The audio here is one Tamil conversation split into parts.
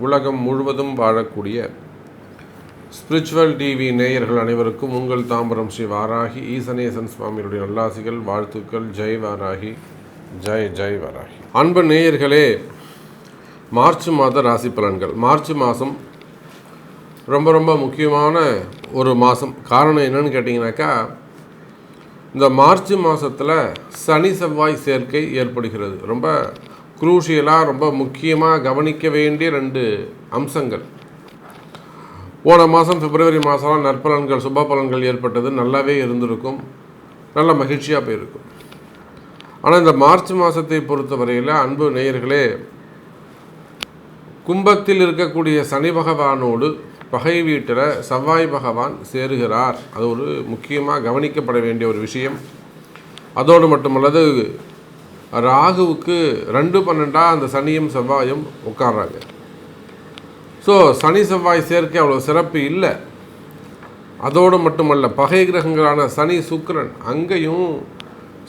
உலகம் முழுவதும் வாழக்கூடிய ஸ்பிரிச்சுவல் டிவி நேயர்கள் அனைவருக்கும் உங்கள் தாம்பரம் ஸ்ரீ வாராகி ஈசனேசன் சுவாமியுடைய நல்லாசிகள் வாழ்த்துக்கள் ஜெய் வாராகி ஜெய் ஜெய் வாராகி. அன்பு நேயர்களே மார்ச் மாத ராசி பலன்கள். மார்ச் மாதம் ரொம்ப ரொம்ப முக்கியமான ஒரு மாதம். காரணம் என்னன்னு கேட்டிங்கனாக்கா இந்த மார்ச் மாதத்தில் சனி செவ்வாய் சேர்க்கை ஏற்படுகிறது. ரொம்ப குரூஷியலாக ரொம்ப முக்கியமாக கவனிக்க வேண்டிய ரெண்டு அம்சங்கள். போன மாதம் பிப்ரவரி மாதம்லாம் நற்பலன்கள் சுப பலன்கள் ஏற்பட்டது. நல்லாவே இருந்திருக்கும். நல்ல மகிழ்ச்சியாக போயிருக்கும். ஆனால் இந்த மார்ச் மாதத்தை பொறுத்தவரையில் அன்பு நேயர்களே கும்பத்தில் இருக்கக்கூடிய சனி பகவானோடு பகை வீட்டில் செவ்வாய் பகவான் சேருகிறார். அது ஒரு முக்கியமாக கவனிக்கப்பட வேண்டிய ஒரு விஷயம். அதோடு மட்டுமல்லது ராகுவுக்கு ரெண்டு பன்னெண்டாக அந்த சனியும் செவ்வாயும் உட்கார்றாங்க. ஸோ சனி செவ்வாய் சேர்க்கை அவ்வளோ சிறப்பு இல்லை. அதோடு மட்டுமல்ல பகை கிரகங்களான சனி சுக்கிரன் அங்கேயும்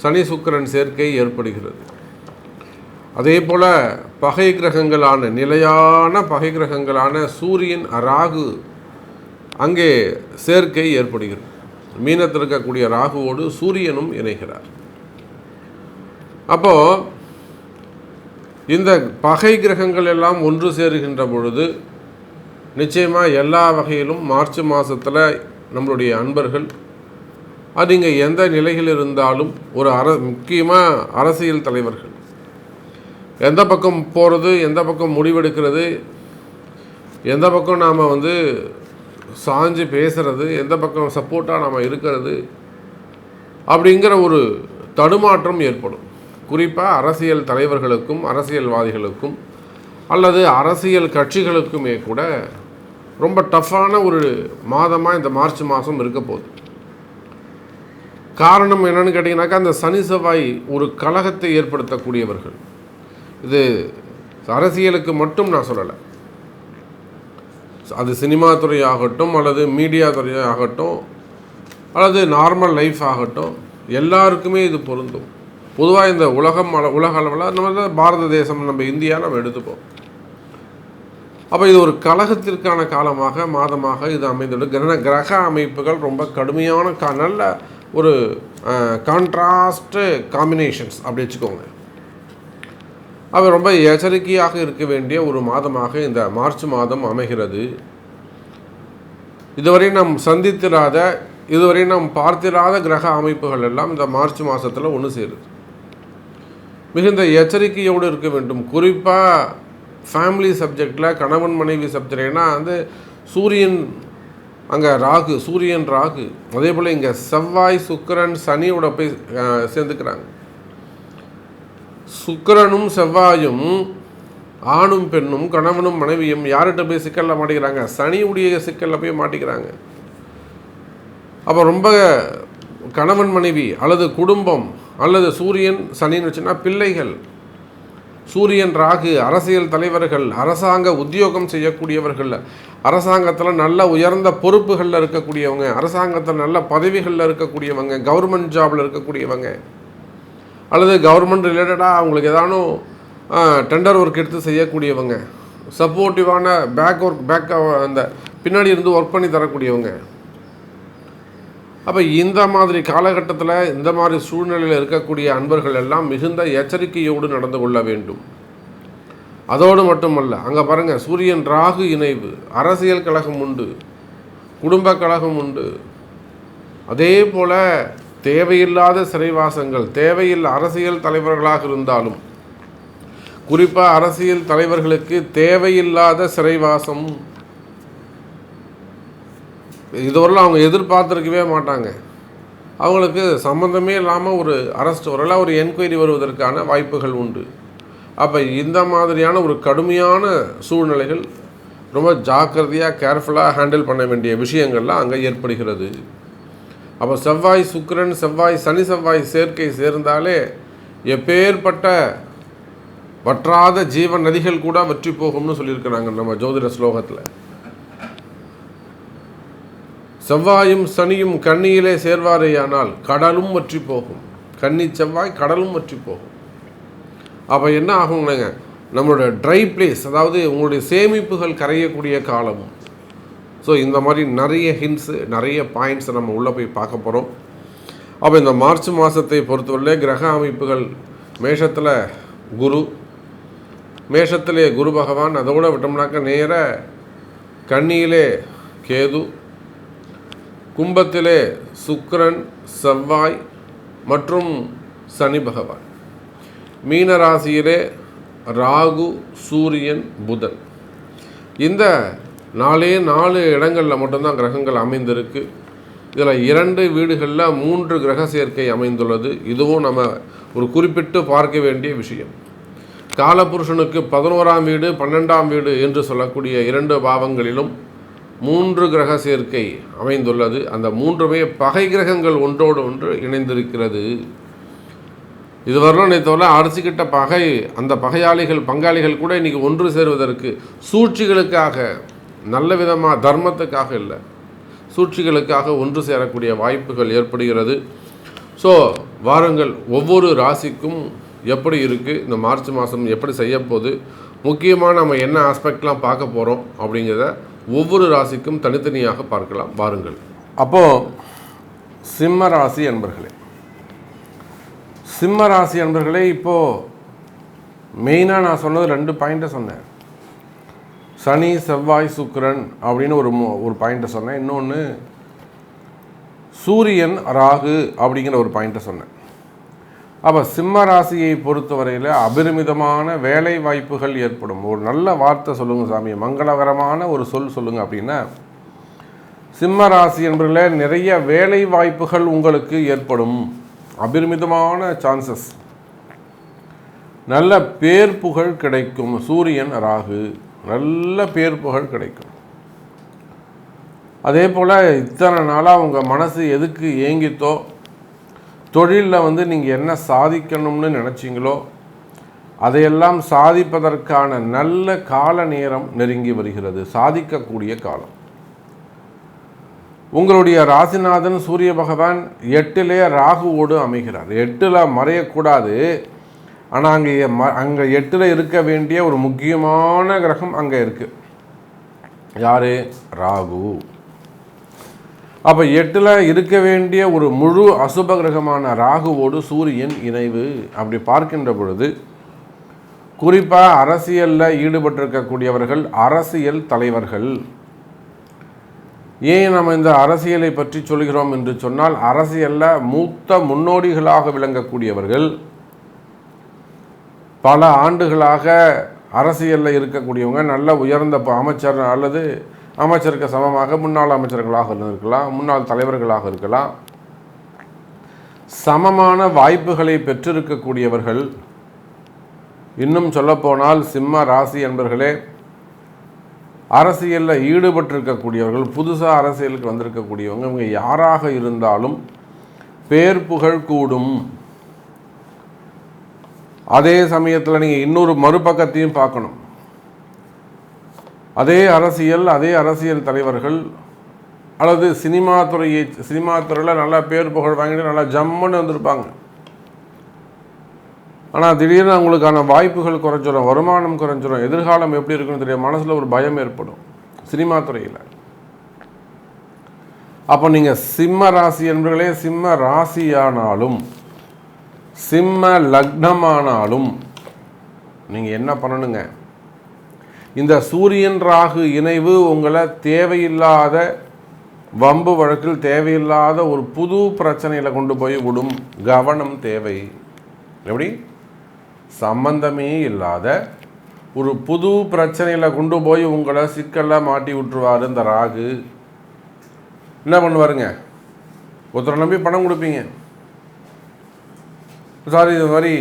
சனி சுக்கிரன் சேர்க்கை ஏற்படுகிறது. அதே போல் பகை கிரகங்களான நிலையான பகை கிரகங்களான சூரியன் ராகு அங்கே சேர்க்கை ஏற்படுகிறது. மீனத்தில் இருக்கக்கூடிய ராகுவோடு சூரியனும் இணைகிறார். அப்போது இந்த பகை கிரகங்கள் எல்லாம் ஒன்று சேருகின்ற பொழுது நிச்சயமாக எல்லா வகையிலும் மார்ச் மாதத்தில் நம்மளுடைய அன்பர்கள் அது இங்கே எந்த நிலையில் இருந்தாலும் ஒரு அர முக்கியமாக அரசியல் தலைவர்கள் எந்த பக்கம் போகிறது எந்த பக்கம் முடிவெடுக்கிறது எந்த பக்கம் நாம் வந்து சாஞ்சு பேசுகிறது எந்த பக்கம் சப்போர்ட்டாக நாம் இருக்கிறது அப்படிங்கிற ஒரு தடுமாற்றம் ஏற்படும். குறிப்பாக அரசியல் தலைவர்களுக்கும் அரசியல்வாதிகளுக்கும் அல்லது அரசியல் கட்சிகளுக்குமே கூட ரொம்ப டஃப்பான ஒரு மாதமாக இந்த மார்ச் மாதம் இருக்க போகுது. காரணம் என்னன்னு கேட்டிங்கனாக்கா அந்த சனி செவ்வாய் ஒரு கழகத்தை ஏற்படுத்தக்கூடியவர்கள். இது அரசியலுக்கு மட்டும் நான் சொல்லலை. அது சினிமா துறை ஆகட்டும் அல்லது மீடியா துறை ஆகட்டும் அல்லது நார்மல் லைஃப் ஆகட்டும் எல்லாருக்குமே இது பொருந்தும். பொதுவாக இந்த உலகம் அள உலக அளவில் நம்ம பாரத தேசம் நம்ம இந்தியா நம்ம எடுத்துப்போம். அப்போ இது ஒரு கழகத்திற்கான காலமாக மாதமாக இது அமைந்துள்ளது. கிரக கிரக அமைப்புகள் ரொம்ப கடுமையான க நல்ல ஒரு கான்ட்ராஸ்ட்டு காம்பினேஷன்ஸ் அப்படி வச்சுக்கோங்க. அவர் ரொம்ப எச்சரிக்கையாக இருக்க வேண்டிய ஒரு மாதமாக இந்த மார்ச் மாதம் அமைகிறது. இதுவரை நாம் சந்தித்திராத இதுவரை நாம் பார்த்திராத கிரக அமைப்புகள் எல்லாம் இந்த மார்ச் மாதத்தில் ஒன்று சேருது. மிகுந்த எச்சரிக்கையோடு இருக்க வேண்டும். குறிப்பாக ஃபேமிலி சப்ஜெக்டில் கணவன் மனைவி சப்ஜெக்ட்னா வந்து சூரியன் அங்கே ராகு சூரியன் ராகு. அதே போல் இங்கே செவ்வாய் சுக்கரன் சனியோட போய் சேர்ந்துக்கிறாங்க. சுக்கரனும் செவ்வாயும் ஆணும் பெண்ணும் கணவனும் மனைவியும் யார்கிட்ட போய் சிக்கலில் மாட்டிக்கிறாங்க? சனியுடைய சிக்கலில் போய் மாட்டிக்கிறாங்க. அப்போ ரொம்ப கணவன் மனைவி அல்லது குடும்பம் அல்லது சூரியன் சனின்னு வச்சுன்னா பிள்ளைகள். சூரியன் ராகு அரசியல் தலைவர்கள் அரசாங்க உத்தியோகம் செய்யக்கூடியவர்கள் அரசாங்கத்தில் நல்ல உயர்ந்த பொறுப்புகளில் இருக்கக்கூடியவங்க அரசாங்கத்தில் நல்ல பதவிகளில் இருக்கக்கூடியவங்க கவர்மெண்ட் ஜாபில் இருக்கக்கூடியவங்க. அல்லது கவர்மெண்ட் ரிலேட்டடாக அவங்களுக்கு ஏதானும் டெண்டர் ஒர்க் எடுத்து செய்யக்கூடியவங்க சப்போர்ட்டிவான பேக் ஒர்க் பேக் அந்த பின்னாடி இருந்து ஒர்க் பண்ணி தரக்கூடியவங்க. அப்போ இந்த மாதிரி காலகட்டத்தில் இந்த மாதிரி சூழ்நிலையில் இருக்கக்கூடிய அன்பர்கள் எல்லாம் மிகுந்த எச்சரிக்கையோடு நடந்து கொள்ள வேண்டும். அதோடு மட்டுமல்ல அங்கே பாருங்கள் சூரியன் ராகு இணைவு அரசியல் கழகம் உண்டு குடும்ப கழகம் உண்டு. அதே போல் தேவையில்லாத சிறைவாசங்கள் தேவையில்லை அரசியல் தலைவர்களாக இருந்தாலும் குறிப்பாக அரசியல் தலைவர்களுக்கு தேவையில்லாத சிறைவாசம் இதுவரையில் அவங்க எதிர்பார்த்துருக்கவே மாட்டாங்க. அவங்களுக்கு சம்மந்தமே இல்லாமல் ஒரு அரெஸ்ட் வரல ஒரு என்கொயரி வருவதற்கான வாய்ப்புகள் உண்டு. அப்போ இந்த மாதிரியான ஒரு கடுமையான சூழ்நிலைகள் ரொம்ப ஜாக்கிரதையாக கேர்ஃபுல்லாக ஹேண்டில் பண்ண வேண்டிய விஷயங்கள்லாம் அங்கே ஏற்படுகிறது. அப்போ செவ்வாய் சுக்கிரன் செவ்வாய் சனி செவ்வாய் சேர்க்கை சேர்ந்தாலே எப்பேற்பட்ட வற்றாத ஜீவன் நதிகள் கூட வற்றி போகும்னு சொல்லியிருக்கிறாங்க நம்ம ஜோதிட ஸ்லோகத்தில். செவ்வாயும் சனியும் கண்ணியிலே சேர்வாரேயானால் கடலும் வற்றி போகும். கன்னி செவ்வாய் கடலும் வற்றி போகும். அப்போ என்ன ஆகும்னுங்க நம்மளோட ட்ரை பிளேஸ் அதாவது உங்களுடைய சேமிப்புகள் கரையக்கூடிய காலமும். ஸோ இந்த மாதிரி நிறைய ஹிண்ட்ஸு நிறைய பாயிண்ட்ஸை நம்ம உள்ளே போய் பார்க்க போகிறோம் அப்போ இந்த மார்ச் மாதத்தை பொறுத்தவரையிலே கிரக அமைப்புகள் மேஷத்தில் குரு மேஷத்திலே குரு பகவான். அதோட விட்டோம்னாக்க நேர கன்னியிலே கேது கும்பத்திலே சுக்கரன் செவ்வாய் மற்றும் சனி பகவான். மீன ராசியிலே ராகு சூரியன் புதன். இந்த நாலே நாலு இடங்களில் மட்டும்தான் கிரகங்கள் அமைந்திருக்கு. இதில் இரண்டு வீடுகளில் மூன்று கிரக சேர்க்கை அமைந்துள்ளது. இதுவும் நம்ம ஒரு குறிப்பிட்டு பார்க்க வேண்டிய விஷயம். காலபுருஷனுக்கு பதினோராம் வீடு பன்னெண்டாம் வீடு என்று சொல்லக்கூடிய இரண்டு பாவங்களிலும் மூன்று கிரக சேர்க்கை அமைந்துள்ளது. அந்த மூன்றுமே பகை கிரகங்கள் ஒன்றோடு ஒன்று இணைந்திருக்கிறது. இதுவரையிலும் நேற்றவரை அரசுக்கிட்ட பகை அந்த பகையாளிகள் பங்காளிகள் கூட இன்றைக்கி ஒன்று சேருவதற்கு சூழ்ச்சிகளுக்காக நல்ல விதமாக தர்மத்துக்காக இல்லை. சூழ்ச்சிகளுக்காக ஒன்று சேரக்கூடிய வாய்ப்புகள் ஏற்படுகிறது. ஸோ வாருங்கள் ஒவ்வொரு ராசிக்கும் எப்படி இருக்குது இந்த மார்ச் மாதம் எப்படி செய்ய போகுது? முக்கியமாக நம்ம என்ன ஆஸ்பெக்ட்லாம் பார்க்க போகிறோம் அப்படிங்கிறத ஒவ்வொரு ராசிக்கும் தனித்தனியாக பார்க்கலாம். வாருங்கள். அப்போது சிம்ம ராசி என்பர்களே சிம்ம ராசி என்பர்களே இப்போது மெயினாக நான் சொன்னது ரெண்டு பாயிண்ட்டை சொன்னேன். சனி செவ்வாய் சுக்கிரன் அப்படின்னு ஒரு ஒரு பாயிண்ட்டை சொன்னேன். இன்னொன்று சூரியன் ராகு அப்படிங்கிற ஒரு பாயிண்ட்டை சொன்னேன். அப்போ சிம்ம ராசியை பொறுத்தவரையில் அபரிமிதமான வேலை வாய்ப்புகள் ஏற்படும். ஒரு நல்ல வார்த்தை சொல்லுங்கள் சாமி. மங்களகரமான ஒரு சொல் சொல்லுங்கள் அப்படின்னா சிம்ம ராசி என்பதில் நிறைய வேலை வாய்ப்புகள் உங்களுக்கு ஏற்படும். அபரிமிதமான சான்சஸ் நல்ல பேர் புகழ் கிடைக்கும். சூரியன் ராகு. நல்ல பேர் புகழ் கிடைக்கும். அதே போல் இத்தனை நாளாக உங்கள் மனசு எதுக்கு ஏங்கித்தோ தொழிலில் வந்து நீங்கள் என்ன சாதிக்கணும்னு நினச்சிங்களோ அதையெல்லாம் சாதிப்பதற்கான நல்ல கால நேரம் நெருங்கி வருகிறது சாதிக்கக்கூடிய காலம். உங்களுடைய ராசிநாதன் சூரிய பகவான் எட்டிலே ராகுவோடு அமைகிறார். எட்டில் மறையக்கூடாது. ஆனால் அங்கே ம அங்கே எட்டில் இருக்க வேண்டிய ஒரு முக்கியமான கிரகம் அங்கே இருக்குது யார்? ராகு. அப்போ எட்டில் இருக்க வேண்டிய ஒரு முழு அசுப கிரகமான ராகுவோடு சூரியன் இணைவு. அப்படி பார்க்கின்ற பொழுது குறிப்பாக அரசியலில் ஈடுபட்டிருக்கக்கூடியவர்கள் அரசியல் தலைவர்கள். ஏன் நம்ம இந்த அரசியலை பற்றி சொல்கிறோம் என்று சொன்னால் அரசியலில் மூத்த முன்னோடிகளாக விளங்கக்கூடியவர்கள் பல ஆண்டுகளாக அரசியலில் இருக்கக்கூடியவங்க நல்ல உயர்ந்த அமைச்சர் அல்லது அமைச்சருக்கு சமமாக முன்னாள் அமைச்சர்களாக இருக்கலாம் முன்னாள் தலைவர்களாக இருக்கலாம். சமமான வாய்ப்புகளை பெற்றிருக்கக்கூடியவர்கள் இன்னும் சொல்லப்போனால் சிம்ம ராசி என்பர்களே அரசியலில் ஈடுபட்டிருக்கக்கூடியவர்கள் புதுசாக அரசியலுக்கு வந்திருக்கக்கூடியவங்க இவங்க யாராக இருந்தாலும் பேர் புகழ் கூடும். அதே சமயத்தில் நீங்கள் இன்னொரு மறுபக்கத்தையும் பார்க்கணும். அதே அரசியல் அதே அரசியல் தலைவர்கள் அல்லது சினிமா துறையை சினிமா துறையில் நல்லா பேர் புகழ் வாங்கிட்டு நல்லா ஜம்முன்னு வந்திருப்பாங்க. ஆனால் திடீர்னு அவங்களுக்கான வாய்ப்புகள் குறைஞ்சிரும் வருமானம் குறைஞ்சிரும் எதிர்காலம் எப்படி இருக்குன்னு தெரியும் மனசில் ஒரு பயம் ஏற்படும் சினிமா துறையில். அப்போ நீங்கள் சிம்ம ராசி என்பர்களே சிம்ம ராசியானாலும் சிம்ம லக்னமானாலும் நீங்கள் என்ன பண்ணணுங்க? இந்த சூரியன் ராகு இணைவு உங்களை தேவையில்லாத வம்பு வழக்கில் தேவையில்லாத ஒரு புது பிரச்சனையில் கொண்டு போய் விடும் கவனம் தேவை. எப்படி? சம்பந்தமே இல்லாத ஒரு புது பிரச்சனையில் கொண்டு போய் உங்களை சிக்கலில் மாட்டி விட்டுருவார் இந்த ராகு. என்ன பண்ணுவாருங்க? ஒருத்தரை நம்பி பணம் கொடுப்பீங்க. சாரி இது மாதிரி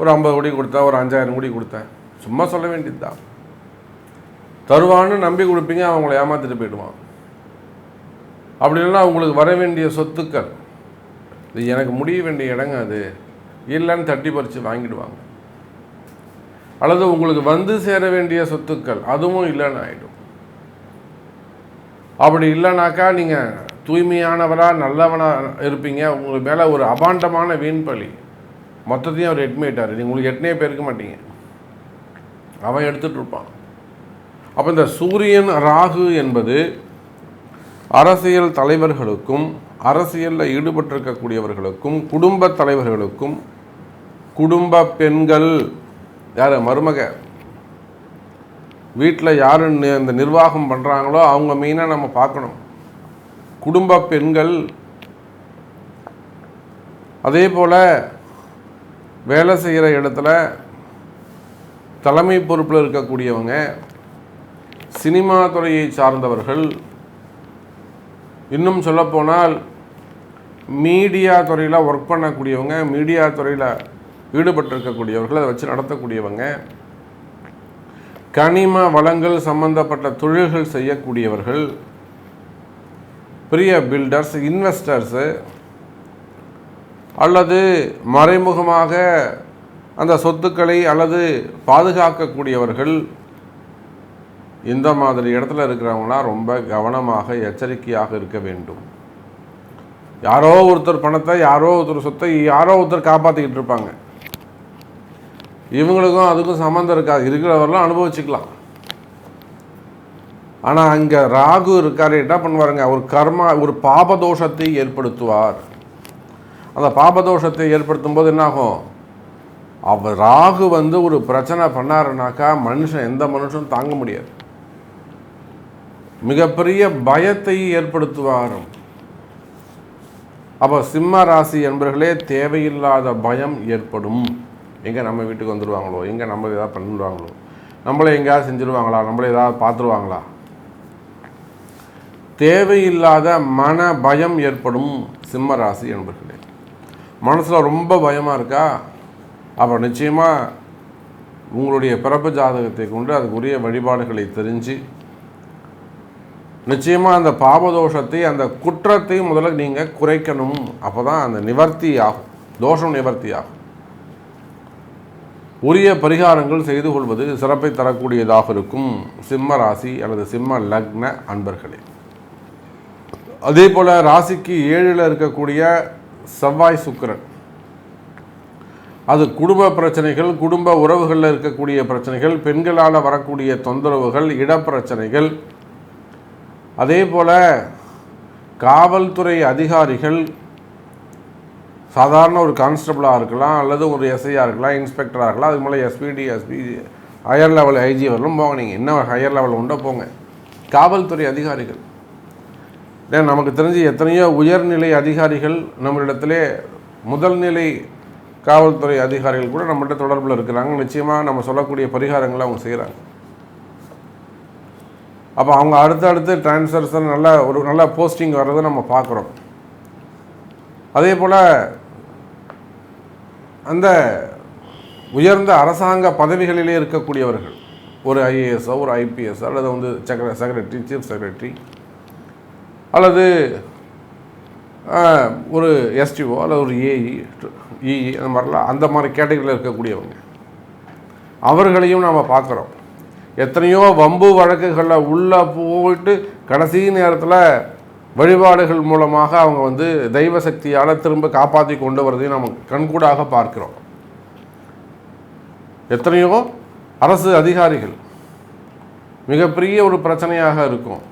ஒரு ஐம்பது கோடி கொடுத்தேன் ஒரு அஞ்சாயிரம் கோடி கொடுத்தேன். சும்மா சொல்ல வேண்டியது தான் தருவான்னு நம்பி கொடுப்பீங்க அவங்கள ஏமாத்திட்டு போயிடுவான். அப்படி இல்லைன்னா அவங்களுக்கு வர வேண்டிய சொத்துக்கள் இது எனக்கு முடிய வேண்டிய இடங்க அது. இல்லைன்னு தட்டி பறித்து வாங்கிடுவாங்க. அல்லது உங்களுக்கு வந்து சேர வேண்டிய சொத்துக்கள் அதுவும் இல்லைன்னு ஆகிடும் அப்படி இல்லைனாக்கா நீங்கள் தூய்மையானவராக நல்லவனாக இருப்பீங்க. உங்களுக்கு மேலே ஒரு அபாண்டமான வீண்பலி. மொத்தத்தையும் அவர் எட்மிட்டார் நீங்கள் உங்களுக்கு எட்டனே பேருக்க மாட்டீங்க. அவன் எடுத்துகிட்டு இருப்பான். அப்போ இந்த சூரியன் ராகு என்பது அரசியல் தலைவர்களுக்கும் அரசியலில் ஈடுபட்டிருக்கக்கூடியவர்களுக்கும் குடும்ப தலைவர்களுக்கும் குடும்ப பெண்கள் யார் மருமக வீட்டில் யார் இந்த நிர்வாகம் பண்ணுறாங்களோ அவங்க மெயினாக நம்ம பார்க்கணும். குடும்ப பெண்கள் அதே போல் வேலை செய்கிற இடத்துல தலைமை பொறுப்பில் இருக்கக்கூடியவங்க சினிமா துறையை சார்ந்தவர்கள் இன்னும் சொல்லப்போனால் மீடியா துறையில் ஒர்க் பண்ணக்கூடியவங்க மீடியா துறையில் ஈடுபட்டிருக்கக்கூடியவர்கள் அதை வச்சு நடத்தக்கூடியவங்க கனிம வளங்கள் சம்பந்தப்பட்ட தொழில்கள் செய்யக்கூடியவர்கள் பெரிய பில்டர்ஸ் இன்வெஸ்டர்ஸு அல்லது மறைமுகமாக அந்த சொத்துக்களை அல்லது பாதுகாக்கக்கூடியவர்கள் இந்த மாதிரி இடத்துல இருக்கிறவங்களாம் ரொம்ப கவனமாக எச்சரிக்கையாக இருக்க வேண்டும். யாரோ ஒருத்தர் பணத்தை யாரோ ஒருத்தர் சொத்தை யாரோ ஒருத்தர் காப்பாற்றிக்கிட்டு இருப்பாங்க. இவங்களுக்கும் அதுக்கும் சம்மந்தம் இருக்காது. இருக்கிறவரெல்லாம் அனுபவிச்சுக்கலாம். ஆனால் அங்கே ராகு இருக்காரு என்ன பண்ணுவாருங்க? ஒரு கர்மா ஒரு பாபதோஷத்தை ஏற்படுத்துவார். அந்த பாபதோஷத்தை ஏற்படுத்தும் போது என்னாகும்? அவர் ராகு வந்து ஒரு பிரச்சனை பண்ணாருனாக்கா மனுஷன் எந்த மனுஷனும் தாங்க முடியாது. மிகப்பெரிய பயத்தை ஏற்படுத்துவார் அப்போ சிம்ம ராசி என்பர்களே தேவையில்லாத பயம் ஏற்படும். எங்கே நம்ம வீட்டுக்கு வந்துடுவாங்களோ எங்கே நம்ம எதாவது பண்ணிடுவாங்களோ? நம்மளை எங்கேயாவது செஞ்சுருவாங்களா? நம்மளை ஏதாவது பார்த்துருவாங்களா? தேவையில்லாத மன பயம் ஏற்படும் சிம்ம ராசி என்பர்களே. மனசில் ரொம்ப பயமாக இருக்கா? அப்போ நிச்சயமாக உங்களுடைய பிறப்பு ஜாதகத்தை கொண்டு அதுக்குரிய வழிபாடுகளை தெரிஞ்சு நிச்சயமாக அந்த பாபதோஷத்தை அந்த குற்றத்தை முதல்ல நீங்கள் குறைக்கணும். அப்போ தான் அந்த நிவர்த்தி ஆகும். தோஷம் நிவர்த்தி ஆகும். உரிய பரிகாரங்கள் செய்து கொள்வது சிறப்பை தரக்கூடியதாக இருக்கும். சிம்ம ராசி அல்லது சிம்ம லக்ன அன்பர்களே. அதே போல் ராசிக்கு ஏழில் இருக்கக்கூடிய செவ்வாய் சுக்கிரன். அது குடும்ப பிரச்சனைகள் குடும்ப உறவுகளில் இருக்கக்கூடிய பிரச்சனைகள் பெண்களால் வரக்கூடிய தொந்தரவுகள் இடப்பிரச்சனைகள். அதே போல் காவல்துறை அதிகாரிகள் சாதாரண ஒரு கான்ஸ்டபிளாக இருக்கலாம் அல்லது ஒரு எஸ்ஐயாக இருக்கலாம் இன்ஸ்பெக்டராக இருக்கலாம் அதுக்கு மேலே எஸ்பிடி எஸ்பி ஹையர் லெவல் ஐஜி வரலும் போங்க. நீங்கள் என்ன ஹையர் லெவல் உண்டோ போங்க. காவல்துறை அதிகாரிகள். ஏன் நமக்கு தெரிஞ்சு எத்தனையோ உயர்நிலை அதிகாரிகள் நம்மளிடத்திலே முதல்நிலை காவல்துறை அதிகாரிகள் கூட நம்மகிட்ட தொடர்பில் இருக்கிறாங்க. நிச்சயமாக நம்ம சொல்லக்கூடிய பரிகாரங்களை அவங்க செய்கிறாங்க. அப்போ அவங்க அடுத்தடுத்து டிரான்ஸ்ஃபர்ஸ் நல்ல ஒரு நல்ல போஸ்டிங் வர்றதை நம்ம பார்க்குறோம். அதே போல் அந்த உயர்ந்த அரசாங்க பதவிகளிலே இருக்கக்கூடியவர்கள் ஒரு ஐஏஎஸ்ஓ ஒரு ஐபிஎஸ்ஸோ அல்லது வந்து செக்ரட்டரி சீஃப் செக்ரட்டரி அல்லது ஒரு எஸ்டிஓ அல்லது ஒரு ஏஇ இஇ அந்த மாதிரிலாம் அந்த மாதிரி கேட்டகரியில் இருக்கக்கூடியவங்க. அவர்களையும் நாம் பார்க்குறோம். எத்தனையோ வம்பு வழக்குகளில் உள்ளே போயிட்டு கடைசி நேரத்தில் வழிபாடுகள் மூலமாக அவங்க வந்து தெய்வ சக்தியால் திரும்ப காப்பாற்றி கொண்டு வரதையும் நம்ம கண்கூடாக பார்க்கிறோம். எத்தனையோ அரசு அதிகாரிகள் மிகப்பெரிய ஒரு பிரச்சனையாக இருக்கும்.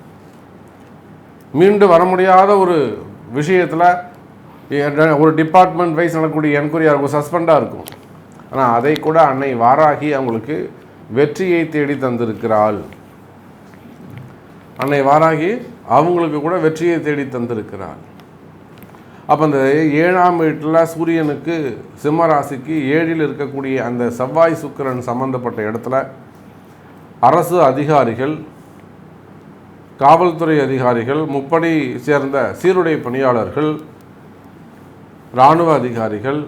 மீண்டு வர முடியாத ஒரு விஷயத்தில் ஒரு டிபார்ட்மெண்ட் வைஸ் நடக்கக்கூடிய என்கொயரியாக இருக்கும்? சஸ்பெண்டாக இருக்கும். ஆனால் அதை கூட அன்னை வாராகி அவங்களுக்கு வெற்றியை தேடி தந்திருக்கிறாள். அன்னை வாராகி அவங்களுக்கு கூட வெற்றியை தேடி தந்திருக்கிறாள். அப்போ அந்த ஏழாம் வீட்டில் சூரியனுக்கு சிம்மராசிக்கு ஏழில் இருக்கக்கூடிய அந்த செவ்வாய் சுக்கிரன் சம்பந்தப்பட்ட இடத்துல அரசு அதிகாரிகள் காவல்துறை அதிகாரிகள் முப்படை சேர்ந்த சீருடை பணியாளர்கள் இராணுவ அதிகாரிகள்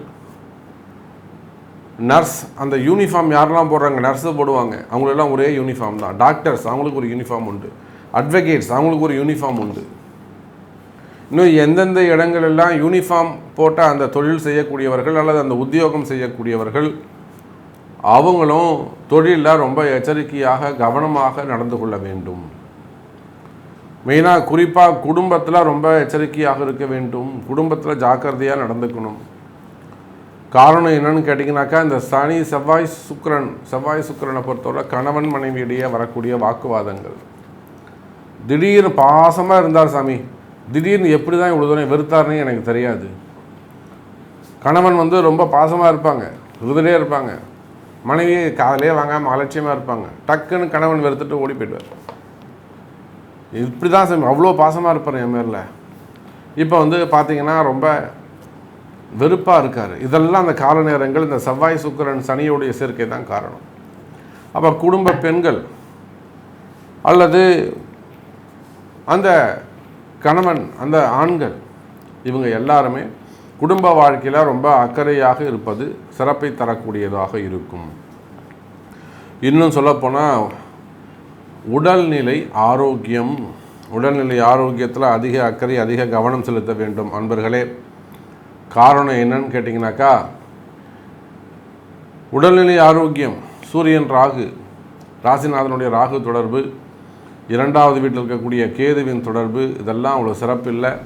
நர்ஸ் அந்த யூனிஃபார்ம் யாரெல்லாம் போடுறாங்க நர்ஸு போடுவாங்க அவங்களெல்லாம் ஒரே யூனிஃபார்ம் தான். டாக்டர்ஸ் அவங்களுக்கு ஒரு யூனிஃபார்ம் உண்டு. அட்வொகேட்ஸ் அவங்களுக்கு ஒரு யூனிஃபார்ம் உண்டு. இன்னும் எந்தெந்த இடங்களெல்லாம் யூனிஃபார்ம் போட்ட அந்த தொழில் செய்யக்கூடியவர்கள் அல்லது அந்த உத்தியோகம் செய்யக்கூடியவர்கள் அவங்களும் தொழிலில் ரொம்ப எச்சரிக்கையாக கவனமாக நடந்து கொள்ள வேண்டும். மெயினாக குறிப்பாக குடும்பத்தில் ரொம்ப எச்சரிக்கையாக இருக்க வேண்டும். குடும்பத்தில் ஜாக்கிரதையாக நடந்துக்கணும். காரணம் என்னன்னு கேட்டிங்கனாக்கா இந்த சனி செவ்வாய் சுக்கிரன் செவ்வாய் சுக்கிரனை பொறுத்தவரை கணவன் மனைவியிடையே வரக்கூடிய வாக்குவாதங்கள். திடீர்னு பாசமாக இருந்தார் சாமி. திடீர்னு எப்படி தான் இவ்வளோ தூரம் வெறுத்தாருன்னு எனக்கு தெரியாது. கணவன் வந்து ரொம்ப பாசமாக இருப்பாங்க. விருதுலே இருப்பாங்க. மனைவி காதலே வாங்காமல் அலட்சியமாக இருப்பாங்க. டக்குன்னு கணவன் வெறுத்துட்டு ஓடி போயிடுவார். இப்படி தான் சாமி அவ்வளோ பாசமாக இருப்பார் என் மேரில் இப்போ வந்து பார்த்தீங்கன்னா ரொம்ப வெறுப்பாக இருக்கார். இதெல்லாம் அந்த கால நேரங்கள் இந்த செவ்வாய் சுக்கிரன் சனியோடைய சேர்க்கை தான் காரணம். அப்போ குடும்ப பெண்கள் அல்லது அந்த கணவன் அந்த ஆண்கள் இவங்க எல்லாருமே குடும்ப வாழ்க்கையில் ரொம்ப அக்கறையாக இருப்பது சிறப்பை தரக்கூடியதாக இருக்கும். இன்னும் சொல்லப்போனால் உடல்நிலை ஆரோக்கியம். உடல்நிலை ஆரோக்கியத்தில் அதிக அக்கறை அதிக கவனம் செலுத்த வேண்டும். அன்பர்களே காரணம் என்னன்னு கேட்டிங்கனாக்கா உடல்நிலை ஆரோக்கியம். சூரியன் ராகு. ராசிநாதனுடைய ராகு தொடர்பு. இரண்டாவது வீட்டில் இருக்கக்கூடிய கேதுவின் தொடர்பு. இதெல்லாம் அவ்வளோ சிறப்பில்லை.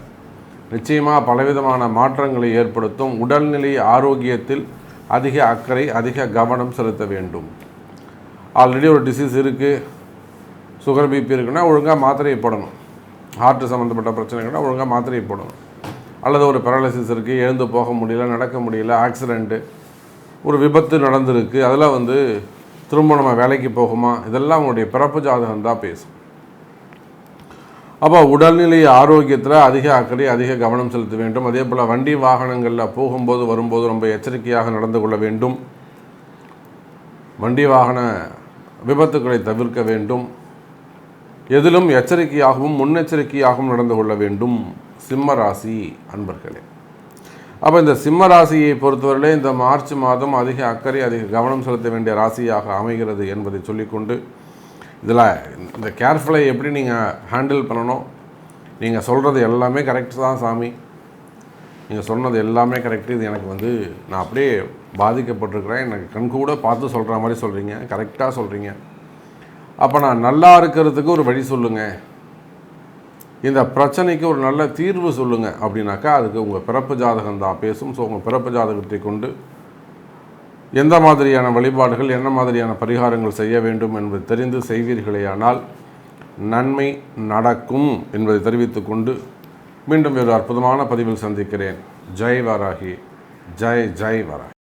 நிச்சயமாக பலவிதமான மாற்றங்களை ஏற்படுத்தும். உடல்நிலை ஆரோக்கியத்தில் அதிக அக்கறை அதிக கவனம் செலுத்த வேண்டும். ஆல்ரெடி ஒரு டிசீஸ் இருக்குது சுகர் பிபி இருக்குன்னா ஒழுங்காக மாத்திரையை போடணும். ஹார்ட்டு சம்மந்தப்பட்ட பிரச்சனைகள்னா ஒழுங்காக மாத்திரையை போடணும். அல்லது ஒரு பேரலிசிஸ் இருக்குது எழுந்து போக முடியல நடக்க முடியல ஆக்சிடெண்ட்டு ஒரு விபத்து நடந்திருக்கு அதெல்லாம் வந்து திரும்ப நம்ம வேலைக்கு போகுமா? இதெல்லாம் உங்களுடைய பிறப்பு ஜாதகம் தான் பேசும். அப்போ உடல்நிலை ஆரோக்கியத்தில் அதிக அக்கறை அதிக கவனம் செலுத்த வேண்டும். அதே போல் வண்டி வாகனங்களில் போகும்போது வரும்போது ரொம்ப எச்சரிக்கையாக நடந்து கொள்ள வேண்டும். வண்டி வாகன விபத்துக்களை தவிர்க்க வேண்டும். எதிலும் எச்சரிக்கையாகவும் முன்னெச்சரிக்கையாகவும் நடந்து கொள்ள வேண்டும். சிம்ம ராசி அன்பர்களே. அப்போ இந்த சிம்ம ராசியை பொறுத்தவரையிலே இந்த மார்ச் மாதம் அதிக அக்கறை அதிக கவனம் செலுத்த வேண்டிய ராசியாக அமைகிறது என்பதை சொல்லிக்கொண்டு இதில் இந்த கேர்ஃபுல்லை எப்படி நீங்கள் ஹேண்டில் பண்ணணும்? நீங்கள் சொல்கிறது எல்லாமே கரெக்ட் தான் சாமி. நீங்கள் சொன்னது எல்லாமே கரெக்டு. இது எனக்கு வந்து நான் அப்படியே பாதிக்கப்பட்டிருக்கிறேன். எனக்கு கண்கூட பார்த்து சொல்கிற மாதிரி சொல்கிறீங்க கரெக்டாக சொல்கிறீங்க அப்போ நான் நல்லா இருக்கிறதுக்கு ஒரு வழி சொல்லுங்கள் இந்த பிரச்சனைக்கு ஒரு நல்ல தீர்வு சொல்லுங்கள் அப்படின்னாக்கா அதுக்கு உங்கள் பிறப்பு ஜாதகம் தான் பேசும். ஸோ உங்கள் பிறப்பு ஜாதகத்தை கொண்டு எந்த மாதிரியான வழிபாடுகள் என்ன மாதிரியான பரிகாரங்கள் செய்ய வேண்டும் என்பது தெரிந்து செய்வீர்களேயானால் நன்மை நடக்கும் என்பதை தெரிவித்துக்கொண்டு மீண்டும் ஒரு அற்புதமான பதிவில் சந்திக்கிறேன். ஜெய் வாராகி. ஜெய் ஜெய் வாராகி.